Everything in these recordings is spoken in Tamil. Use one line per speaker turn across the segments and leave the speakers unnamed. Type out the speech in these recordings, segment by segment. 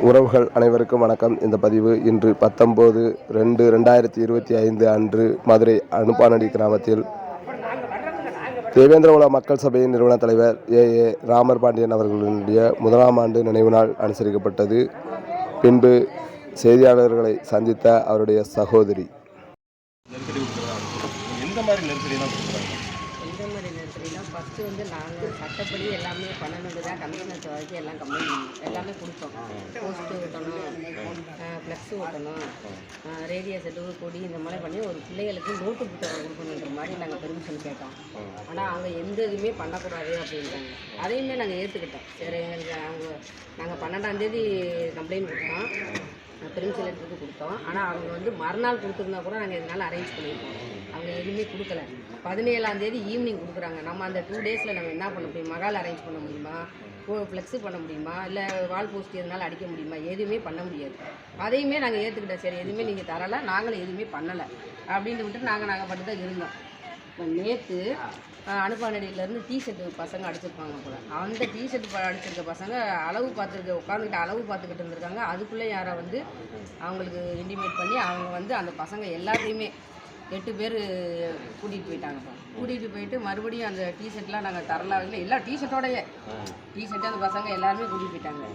உறவுகள் அனைவருக்கும் வணக்கம். இந்த பதிவு இன்று பத்தொம்போது ரெண்டு ரெண்டாயிரத்தி இருபத்தி ஐந்து அன்று மதுரை அனுப்பானடி கிராமத்தில். தேவேந்திரகுல மக்கள் சபையின் நிறுவன தலைவர் ஏ. ஏ. ராமர் பாண்டியன் அவர்களுடைய முதலாம் ஆண்டு நினைவு நாள் அனுசரிக்கப்பட்டது. பின்பு செய்தியாளர்களை சந்தித்த அவருடைய சகோதரி.
நெருக்கடி எந்த மாதிரி நெருக்கடிலாம் கொடுக்குறாங்க
மாதிரி ஃபஸ்ட்டு வந்து நாங்கள் சட்டப்படி எல்லாமே பண்ணணுன்னு தான் கமிஷனர் வரைக்கும் எல்லாம் கம்ப்ளைண்ட் எல்லாமே கொடுத்தோம். போஸ்ட்டு ஓட்டணும் ஃப்ளெக்ஸு ஓட்டணும் ரேடியோ செட்டு கொடி இந்த மாதிரி பண்ணி ஒரு பிள்ளைகளுக்கு நோட்டு புத்தகம் கொடுக்கணுன்ற மாதிரி நாங்கள் பெர்மிஷன் கேட்டோம். ஆனால் அவங்க எந்த இதுவுமே பண்ணக்கூடாது அப்படின்ட்டாங்க. அதையுமே நாங்கள் ஏற்றுக்கிட்டோம் சரி எங்களுக்கு அவங்க நாங்கள் பன்னெண்டாந்தேதி கம்ப்ளைண்ட் கொடுத்தோம். பெர்மிஷன் எடுத்துட்டு கொடுத்தோம். ஆனால் அவங்க வந்து மறுநாள் கொடுத்துருந்தா கூட நாங்கள் இதனால் அரேஞ்ச் பண்ணியிருக்கோம். அவங்க எதுவுமே கொடுக்கல. பதினேழாம் தேதி ஈவினிங் கொடுக்குறாங்க. நம்ம அந்த டூ டேஸில் நம்ம என்ன பண்ண முடியும்? மகால் அரேஞ்ச் பண்ண முடியுமா? ஃப்ளெக்ஸு பண்ண முடியுமா? இல்லை வால் போஸ்ட் எதனால் அடிக்க முடியுமா? எதுவுமே பண்ண முடியாது. அதையுமே நாங்கள் ஏற்றுக்கிட்டோம் சரி எதுவுமே நீங்கள் தரலை. நாங்களும் எதுவுமே பண்ணலை. அப்படின்னு விட்டு நாங்கள் நாங்கள் மட்டும் தான் இருந்தோம். நேற்று அனுப்பானடியிலேருந்து டிஷர்ட்டு பசங்க அடிச்சிருப்பாங்க கூட அந்த டிஷர்ட் அடிச்சிருக்க பசங்க அளவு பார்த்துருக்க உட்காந்துக்கிட்டு அளவு பார்த்துக்கிட்டு இருந்திருக்காங்க. அதுக்குள்ளே யாரை வந்து அவங்களுக்கு இன்டிமேட் பண்ணி அவங்க வந்து அந்த பசங்க எல்லாத்தையுமே எட்டு பேர் கூட்டிகிட்டு போயிட்டாங்க கூட்டிகிட்டு போயிட்டு மறுபடியும் அந்த டிஷர்ட்லாம் நாங்கள் தரலாம் எல்லா டிஷர்ட்டோடைய டிஷர்ட்டு அந்த பசங்க எல்லாருமே கூட்டிகிட்டு போயிட்டாங்க.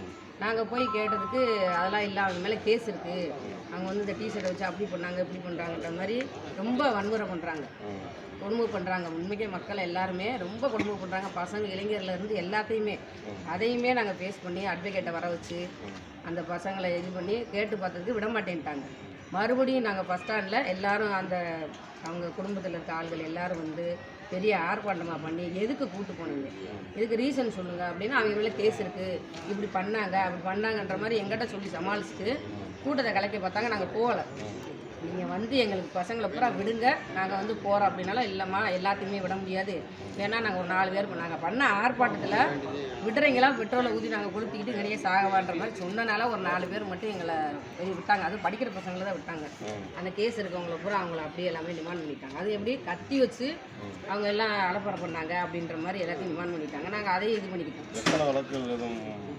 நாங்கள் போய் கேட்டதுக்கு அதெல்லாம் இல்லை அவங்க மேலே கேஸ் இருக்குது அவங்க வந்து இந்த டிஷர்ட்டை வச்சு அப்படி பண்ணாங்க இப்படி பண்ணுறாங்கன்ற மாதிரி ரொம்ப வன்முறை பண்ணுறாங்க கொடுமை பண்ணுறாங்க உண்மைக்கே மக்கள் எல்லாருமே ரொம்ப கொடுமை பண்ணுறாங்க பசங்க இளைஞர்லேருந்து எல்லாத்தையுமே. அதையுமே நாங்கள் ஃபேஸ் பண்ணி அட்வொகேட்டை வர வச்சு அந்த பசங்களை இது பண்ணி கேட்டு பார்த்ததுக்கு விட மாட்டேன்ட்டாங்க. மறுபடியும் நாங்கள் பஸ் ஸ்டாண்டில் எல்லாரும் அந்த அவங்க குடும்பத்தில் இருக்க ஆள்கள் எல்லோரும் வந்து பெரிய ஆர்ப்பாட்டமாக பண்ணி எதுக்கு கூட்டு போனீங்க? இதுக்கு ரீசன் சொல்லுங்கள் அப்படின்னா அவங்க மேலே கேஸ் இருக்குது இப்படி பண்ணாங்க அப்படி பண்ணாங்கன்ற மாதிரி எங்கிட்ட சொல்லி சமாளிச்சுட்டு கூட்டத்தை கலைக்க பார்த்தாங்க. நாங்கள் போகலை. நீங்கள் வந்து எங்களுக்கு பசங்களை பூரா விடுங்க. நாங்கள் வந்து போகிறோம் அப்படின்னாலும் இல்லைம்மா எல்லாத்தையுமே விட முடியாது. ஏன்னா நாங்கள் ஒரு நாலு பேர் நாங்கள் பண்ண ஆர்ப்பாட்டத்தில் விடுறீங்களா? பெட்ரோலை ஊற்றி நாங்கள் கொளுத்திக்கிட்டு நிறைய சாகவான்ற மாதிரி சொன்னனால ஒரு நாலு பேர் மட்டும் எங்களை விட்டாங்க. அது படிக்கிற பசங்களை தான் விட்டாங்க. அந்த கேஸ் இருக்கவங்கள பூரா அவங்கள அப்படியே எல்லாமே டிமாண்ட் பண்ணிட்டாங்க. அது எப்படி? கத்தி வச்சு அவங்க எல்லாம் அலப்பறை பண்ணாங்க அப்படின்ற மாதிரி எல்லாத்தையும் டிமாண்ட் பண்ணிட்டாங்க. நாங்கள் அதையும் இது பண்ணிக்கிட்டோம்.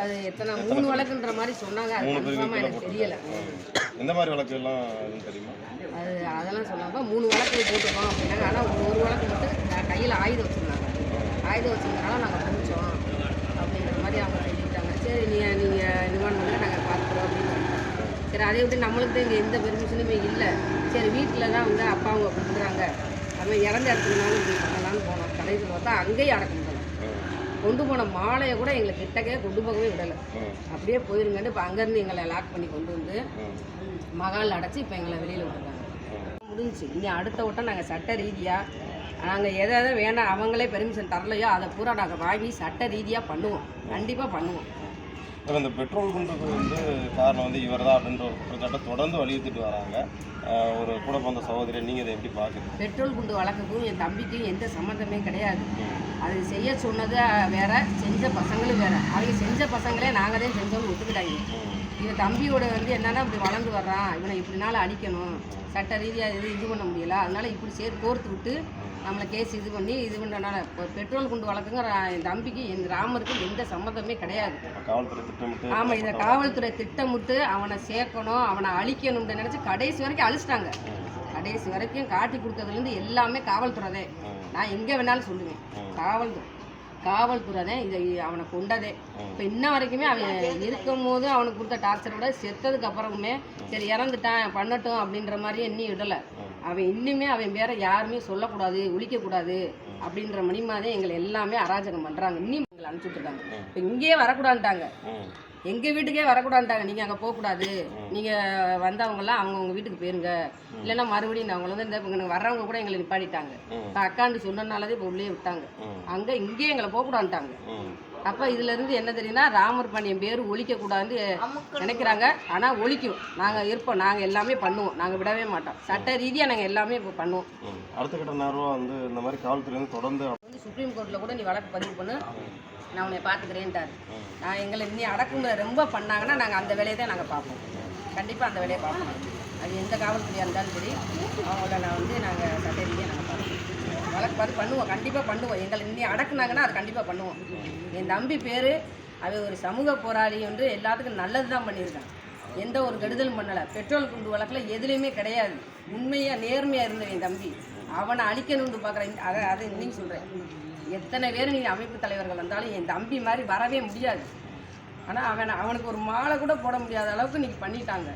அது எத்தனை மூணு வழக்குன்ற மாதிரி சொன்னாங்க. எனக்கு தெரியலை.
எந்த மாதிரி தெரியுமா?
அது அதெல்லாம் சொல்லாமல் மூணு வழக்கு போட்டிருக்கோம் அப்படின்னாங்க. ஆனால் ஒரு வழக்கு மட்டும் கையில் ஆயுதம் வச்சுருந்தாங்க. ஆயுதம் வச்சுருந்தனால நாங்கள் முடிச்சோம். அப்படின்ற மாதிரி அவங்க சொல்லிட்டாங்க. சரி நீங்கள் நீங்கள் நிவாரணம் பண்ணுங்க நாங்கள் பார்த்துக்குறோம் அப்படின்னு. சரி அதை விட்டு நம்மளுக்கு தான் இங்கே எந்த பெர்மிஷனுமே இல்லை. சரி வீட்டில் தான் வந்து அப்பா அவங்க கொடுக்குறாங்க. நம்ம இறந்த இடத்துலனாலும் இப்படி பண்ணலாம்னு போனோம். கடைசியில் பார்த்தா அங்கேயும் அடக்க முடியல கொண்டு போன மாலையை கூட எங்களுக்கு கிட்டக்கே கொண்டு போகவே விடலை. அப்படியே போயிருங்கன்னு இப்போ அங்கேருந்து எங்களை லாக் பண்ணி கொண்டு வந்து மகால் அடைச்சி இப்போ எங்களை வெளியில் விட்டுருக்காங்க முடிஞ்சுச்சு. இனி அடுத்த வட்டம் நாங்கள் சட்ட ரீதியாக நாங்கள் எதை எதை வேண்டாம் அவங்களே பெர்மிஷன் தரலையோ அதை பூரா நாங்கள் வாங்கி சட்ட ரீதியாக பண்ணுவோம். கண்டிப்பாக பண்ணுவோம்.
இப்போ இந்த பெட்ரோல் குண்டுக்கு வந்து காரணம் வந்து இவர் தான் அப்படின்ற ஒரு குற்றச்சாட்டை தொடர்ந்து வலியுறுத்திட்டு வராங்க. ஒரு கூட பிறந்த சகோதரி நீங்கள் இதை எப்படி பார்க்குறீங்க?
பெட்ரோல் குண்டு வழக்குக்கும் என் தம்பிக்கும் எந்த சம்மந்தமே கிடையாது. அது செய்ய சொன்னது வேற செஞ்ச பசங்களும் வேற. அவங்க செஞ்ச பசங்களே நாங்கள் தான் செஞ்சோம்னு ஒத்துக்கிட்டாங்க. இவன் தம்பியோட வந்து என்னன்னா இப்படி வளர்ந்து வர்றான். இவனை இப்படினால அடிக்கணும். சட்ட ரீதியாக இது இது பண்ண முடியல. அதனால இப்படி சேர்த்து கோர்த்து விட்டு நம்மளை கேஸ் இது பண்ணி இது பண்ணுறனால இப்போ பெட்ரோல் குண்டு வழக்குங்க என் தம்பிக்கு என் ராமருக்கு எந்த சம்மந்தமே கிடையாது. ஆமாம் இதை காவல்துறை திட்டமிட்டு அவனை சேர்க்கணும் அவனை அழிக்கணும்னு நினச்சி கடைசி வரைக்கும் அழிச்சிட்டாங்க. கடைசி வரைக்கும் காட்டி கொடுத்ததுலேருந்து எல்லாமே காவல்துறை தான் நான் எங்கே வேணாலும் சொல்லுவேன். காவல்துறை காவல்துறை தான் இதை அவனை கொண்டதே. இப்போ இன்ன வரைக்குமே அவன் இருக்கும் போது அவனுக்கு கொடுத்த டார்ச்சரை விட செத்ததுக்கு அப்புறமே சரி இறந்துட்டான் பண்ணட்டும் அப்படின்ற மாதிரி இன்னும் விடலை அவன் இன்னுமே அவன் பேரை யாருமே சொல்லக்கூடாது ஒழிக்கக்கூடாது அப்படின்ற மணிமாதே எங்களை எல்லாமே அராஜகம் பண்ணுறாங்க இன்னும் எங்களை அனுப்பிச்சுட்ருக்காங்க இப்போ இங்கேயே வரக்கூடாதுட்டாங்க எங்கள் வீட்டுக்கே வரக்கூடாதுட்டாங்க நீங்கள் அங்கே போகக்கூடாது. நீங்கள் வந்தவங்கலாம் அவங்கவுங்க வீட்டுக்கு போயிருங்க. இல்லைன்னா மறுபடியும் அவங்கள வந்து இந்த வர்றவங்க கூட எங்களை நிப்பாட்டிட்டாங்க. இப்போ அக்காண்டு சொன்னனாலதே இப்போ உள்ளே விட்டாங்க. அங்கே இங்கேயே எங்களை போகக்கூடாதுட்டாங்க அப்போ இதுலேருந்து என்ன தெரியும்னா ராமர் பாண்டியன் பேர் ஒழிக்கக்கூடாதுன்னு நினைக்கிறாங்க. ஆனால் ஒழிக்கும். நாங்கள் இருப்போம். நாங்கள் எல்லாமே பண்ணுவோம். நாங்கள் விடவே மாட்டோம். சட்ட ரீதியாக நாங்கள் எல்லாமே இப்போ பண்ணுவோம்.
அடுத்த கட்ட நேரம் வந்து இந்த மாதிரி காவல்துறை வந்து தொடர்ந்து
வந்து சுப்ரீம் கோர்ட்டில் கூட நீ வழக்கு பதிவு பண்ணு. நான் உன்னை பார்த்துக்கிறேன்ட்டாரு நான் எங்களை நீ அடக்குமுறை ரொம்ப பண்ணாங்கன்னா நாங்கள் அந்த வேலையை தான் நாங்கள் பார்ப்போம். கண்டிப்பாக அந்த வேலையை பார்ப்போம். அது எந்த காவல்துறையாக இருந்தாலும் சரி அவங்கள நான் வந்து நாங்கள் சட்ட ரீதியாக நாங்கள் பார்ப்போம். வழக்கு பண்ணுவோம். கண்டிப்பாக பண்ணுவோம். எங்களை இன்னி அடக்குனாங்கன்னா அது கண்டிப்பாக பண்ணுவோம். என் தம்பி பேர் அவன் ஒரு சமூக போராளி என்று எல்லாத்துக்கும் நல்லது தான் பண்ணியிருக்கான். எந்த ஒரு கெடுதலும் பண்ணலை. பெட்ரோல் குண்டு வழக்கில் எதுலேயுமே கிடையாது. உண்மையாக நேர்மையாக இருந்தேன் என் தம்பி. அவனை அழிக்கணும்னு பார்க்குறேன் அதை அதை இன்னைக்கு சொல்கிறேன் எத்தனை பேர் நீங்கள் அமைப்பு தலைவர்கள் வந்தாலும் என் தம்பி மாதிரி வரவே முடியாது. ஆனால் அவன் அவனுக்கு ஒரு மாலை கூட போட முடியாத அளவுக்கு நீங்கள் பண்ணிட்டாங்க.